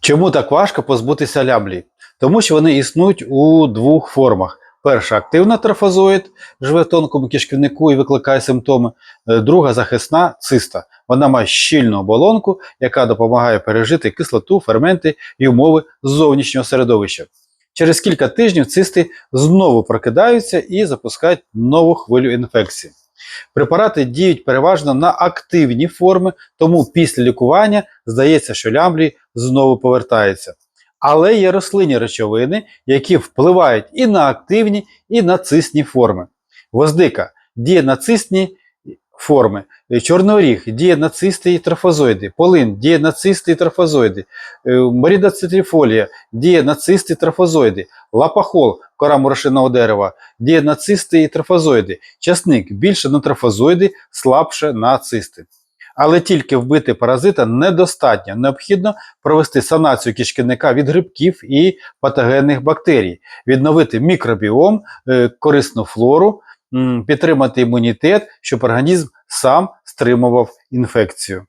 Чому так важко позбутися ляблі? Тому що вони існують у двох формах. Перша активна трофозоїд, живе в тонкому кишківнику і викликає симптоми. Е, Друга захисна циста. Вона має щільну оболонку, яка допомагає пережити кислоту, ферменти і умови зовнішнього середовища. Через кілька тижнів цисти знову прокидаються і запускають нову хвилю інфекції. Препарати діють переважно на активні форми, тому після лікування здається, що лямблій знову повертається. Але є рослинні речовини, які впливають і на активні, і на цисні форми. Гвоздика діє на цисні форми, чорноріг діє на цисти і трофозоїди, полин діє на цисти і трофозоїди, е, морідоцитрифолія діє на цисти і трофозоїди, лапахол, кора морошиного дерева, діє на цисти і трофозоїди, часник більше на трофозоїди, слабше на цисти. Але тільки вбити паразита недостатньо. Необхідно провести санацію кишківника від грибків і патогенних бактерій, відновити мікробіом, е, корисну флору, підтримати імунітет, щоб організм сам стримував інфекцію.